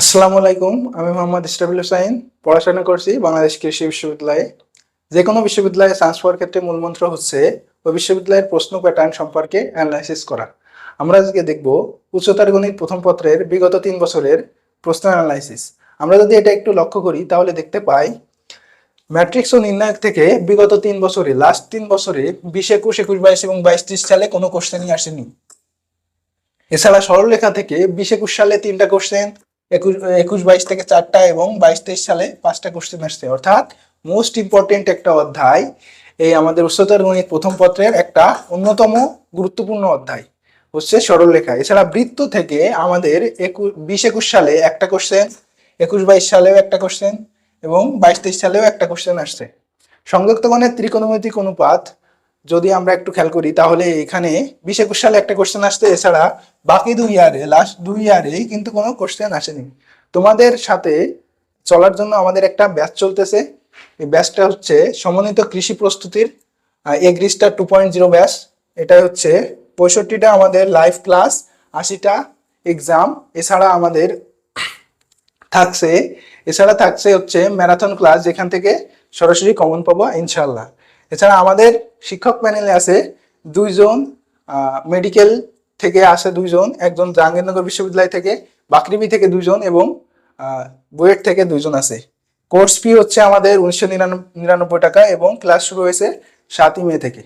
আসসালামু আলাইকুম, আমি মোহাম্মদ ইস্টাবিল হুসাইন, পড়াশোনা করছি বাংলাদেশ কৃষি বিশ্ববিদ্যালয়ে। যে কোনো বিশ্ববিদ্যালয়ে চান্স পাওয়ার ক্ষেত্রে মূলমন্ত্র হচ্ছে ওই বিশ্ববিদ্যালয়ের প্রশ্ন প্যাটার্ন সম্পর্কে অ্যানালাইসিস করা। আমরা আজকে দেখব উচ্চতর গণিত প্রথম পত্রের বিগত তিন বছরের প্রশ্ন অ্যানালাইসিস। আমরা যদি এটা একটু লক্ষ্য করি, তাহলে দেখতে পাই, ম্যাট্রিক্স ও নির্ণায়ক থেকে বিগত তিন বছরে লাস্ট তিন বছরে বিশ, একুশ একুশ, বাইশ এবং বাইশ, ত্রিশ সালে কোনো কোশ্চেনই আসেনি। এছাড়া সরলরেখা থেকে বিশ, একুশ সালে তিনটা কোশ্চেন একুশ একুশ বাইশ থেকে চারটা এবং বাইশ তেইশ সালে পাঁচটা কোশ্চেন আসছে। অর্থাৎ মোস্ট ইম্পর্টেন্ট একটা অধ্যায় এই আমাদের উচ্চতর গণিত প্রথম পত্রের একটা অন্যতম গুরুত্বপূর্ণ অধ্যায় হচ্ছে সরলরেখা এছাড়া বৃত্ত থেকে আমাদের একুশ বিশ একুশ সালে একটা কোশ্চেন একুশ বাইশ সালেও একটা কোশ্চেন এবং বাইশ তেইশ সালেও একটা কোশ্চেন আসছে। সংযুক্ত গণের ত্রিকোণমিতিক অনুপাত যদি আমরা একটু খেয়াল করি, তাহলে এখানে বিশ একুশ সালে একটা কোশ্চেন আসছে। এছাড়া বাকি দুই ইয়ারে লাস্ট দুই ইয়ারেই কিন্তু কোনো কোশ্চেন আসেনি। তোমাদের সাথে চলার জন্য আমাদের একটা ব্যাচ চলতেছে। এই ব্যাচটা হচ্ছে সমন্বিত কৃষি প্রস্তুতির Agristar two point zero batch এটা হচ্ছে পঁয়ষট্টিটা আমাদের লাইভ ক্লাস আশিটা এক্সাম এছাড়া আমাদের থাকছে, এছাড়া থাকছে হচ্ছে ম্যারাথন ক্লাস যেখান থেকে সরাসরি কমন পাবো ইনশাল্লাহ এছাড়া আমাদের শিক্ষক প্যানেলে আছে দুইজন মেডিকেল থেকে আসে দুইজন, একজন জাহাঙ্গীরনগর বিশ্ববিদ্যালয় থেকে, বাকরিবি থেকে দুইজন এবং বুয়েট থেকে দুইজন আছে। কোর্স ফি হচ্ছে আমাদের উনিশশো নিরানব্বই টাকা এবং ক্লাস শুরু হয়েছে সাতই মে থেকে।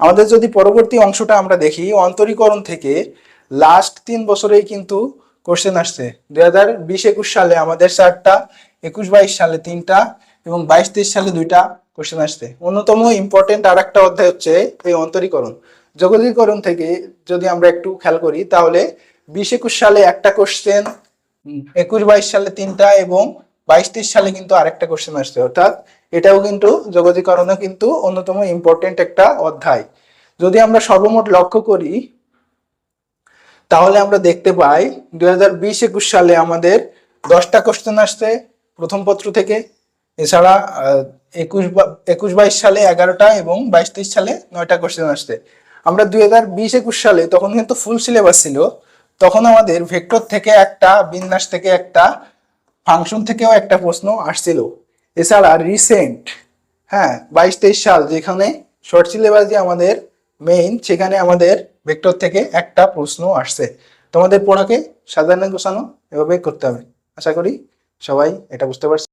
আমাদের যদি পরবর্তী অংশটা আমরা দেখি, অন্তরীকরণ থেকে লাস্ট তিন বছরেই কিন্তু কোশ্চেন আসছে। দুই হাজার বিশ একুশ সালে আমাদের চারটা একুশ বাইশ সালে তিনটা এবং বাইশ তেইশ সালে দুইটা কোশ্চেন আসছে। অন্যতম ইম্পর্টেন্ট আর একটা অধ্যায় হচ্ছে এই অন্তরীকরণ। জগতীকরণ থেকে যদি আমরা একটু খেয়াল করি, তাহলে বিশ একুশ সালে একটা কোশ্চেন একুশ বাইশ সালে তিনটা এবং বাইশ তেইশ সালে কিন্তু আরেকটা কোশ্চেন আসছে। অর্থাৎ এটাও কিন্তু জগতীকরণও কিন্তু অন্যতম ইম্পর্টেন্ট একটা অধ্যায়। যদি আমরা সর্বমোট লক্ষ্য করি, তাহলে আমরা দেখতে পাই দুই হাজার বিশ একুশ সালে আমাদের দশটা কোশ্চেন আসছে প্রথম পত্র থেকে। এছাড়া একুশ একুশ বাইশ সালে এগারোটা এবং বাইশ তেইশ সালে নয়টা কোশ্চেন আসছে। আমরা দুই হাজার বিশ একুশ সালে তখন কিন্তু ফুল সিলেবাস ছিল। তখন আমাদের ভেক্টর থেকে একটা, বিন্যাস থেকে একটা ফাংশন থেকেও একটা প্রশ্ন আসছিল। এছাড়া রিসেন্ট হ্যাঁ বাইশ তেইশ সাল যেখানে শর্ট সিলেবাস যে আমাদের মেইন সেখানে আমাদের ভেক্টর থেকে একটা প্রশ্ন আসছে। তোমাদের পড়াকে সাধারণ গোছানো এভাবে করতে হবে। আশা করি সবাই এটা বুঝতে পারছে।